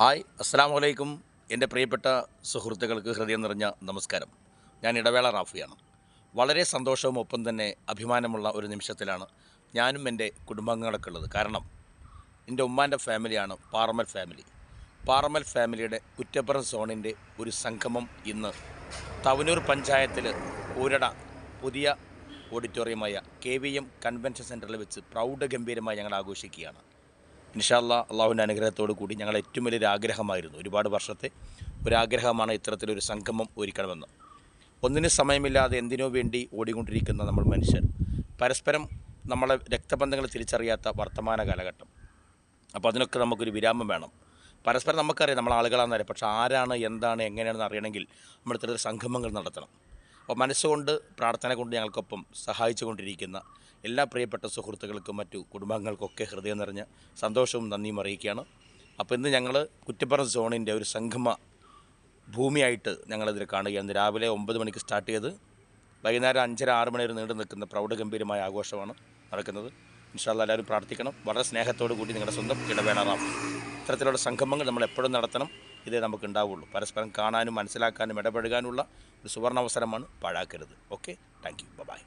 Hi അസ്സാം വലൈക്കും എന്റെ പ്രിയപ്പെട്ട സുഹൃത്തുക്കൾക്ക് ഹൃദയം നിറഞ്ഞ നമസ്കാരം. ഞാൻ ഇടവേള റാഫിയാണ്. വളരെ സന്തോഷവും ഒപ്പം തന്നെ അഭിമാനമുള്ള ഒരു നിമിഷത്തിലാണ് ഞാനും എന്റെ കുടുംബാംഗങ്ങളൊക്കെ ഉള്ളത്. കാരണം എന്റെ ഉമ്മാന്റെ ഫാമിലിയാണ് പാറമൽ ഫാമിലി. പാറമൽ ഫാമിലിയുടെ കുറ്റപ്പുറം സോണിന്റെ ഒരു സംഗമം ഇന്ന് തവനൂർ പഞ്ചായത്തിൽ ഊരട പുതിയ ഓഡിറ്റോറിയമായ കെ വി എം കൺവെൻഷൻ സെന്ററിൽ വെച്ച് പ്രൗഢഗംഭീരമായി ഞങ്ങൾ ആഘോഷിക്കുകയാണ്. ഇൻഷാല്ല അള്ളാഹുവിന്റെ അനുഗ്രഹത്തോടു കൂടി ഞങ്ങൾ ഏറ്റവും വലിയൊരു ആഗ്രഹമായിരുന്നു. ഒരുപാട് വർഷത്തെ ഒരാഗ്രഹമാണ് ഇത്തരത്തിലൊരു സംഗമം ഒരുക്കണമെന്ന്. ഒന്നിന് സമയമില്ലാതെ എന്തിനോ വേണ്ടി ഓടിക്കൊണ്ടിരിക്കുന്ന നമ്മൾ മനുഷ്യർ. പരസ്പരം നമ്മളെ രക്തബന്ധങ്ങൾ തിരിച്ചറിയാത്ത വർത്തമാന കാലഘട്ടം. അപ്പോൾ അതിനൊക്കെ നമുക്കൊരു വിരാമം വേണം. പരസ്പരം നമുക്കറിയാം നമ്മൾ ആളുകളാണെന്നറിയാം പക്ഷേ ആരാണ് എന്താണ് എങ്ങനെയാണെന്ന് അറിയണമെങ്കിൽ നമ്മൾ ഇത്തരത്തിൽ സംഗമങ്ങൾ നടത്തണം. അപ്പോൾ മനസ്സുകൊണ്ട് പ്രാർത്ഥന കൊണ്ട് ഞങ്ങൾക്കൊപ്പം സഹായിച്ചുകൊണ്ടിരിക്കുന്ന എല്ലാ പ്രിയപ്പെട്ട സുഹൃത്തുക്കൾക്കും മറ്റു കുടുംബങ്ങൾക്കൊക്കെ ഹൃദയം നിറഞ്ഞ സന്തോഷവും നന്ദിയും അറിയിക്കുകയാണ്. അപ്പോൾ ഇന്ന് ഞങ്ങൾ കുറ്റപ്പുറം സോണിന്റെ ഒരു സംഗമ ഭൂമിയായിട്ട് ഞങ്ങളിതിൽ കാണുകയാണ്. രാവിലെ ഒമ്പത് മണിക്ക് സ്റ്റാർട്ട് ചെയ്ത് വൈകുന്നേരം അഞ്ചര ആറ് മണി വരെ നീണ്ടു നിൽക്കുന്ന പ്രൗഢഗംഭീരമായ ആഘോഷമാണ് നടക്കുന്നത്. ഇൻഷാല്ല എല്ലാവരും പ്രാർത്ഥിക്കണം. വളരെ സ്നേഹത്തോടു കൂടി നിങ്ങളുടെ സ്വന്തം ഇടവേള റാം ഇത്തരത്തിലുള്ള സംഗമങ്ങൾ നമ്മൾ എപ്പോഴും നടത്തണം. ഇതേ നമുക്ക് ഉണ്ടാവുള്ളൂ. പരസ്പരം കാണാനും മനസ്സിലാക്കാനും ഇടപഴകാനുള്ള ഒരു സുവർണ അവസരമാണ് പാഴാക്കരുത്. Okay thank you bye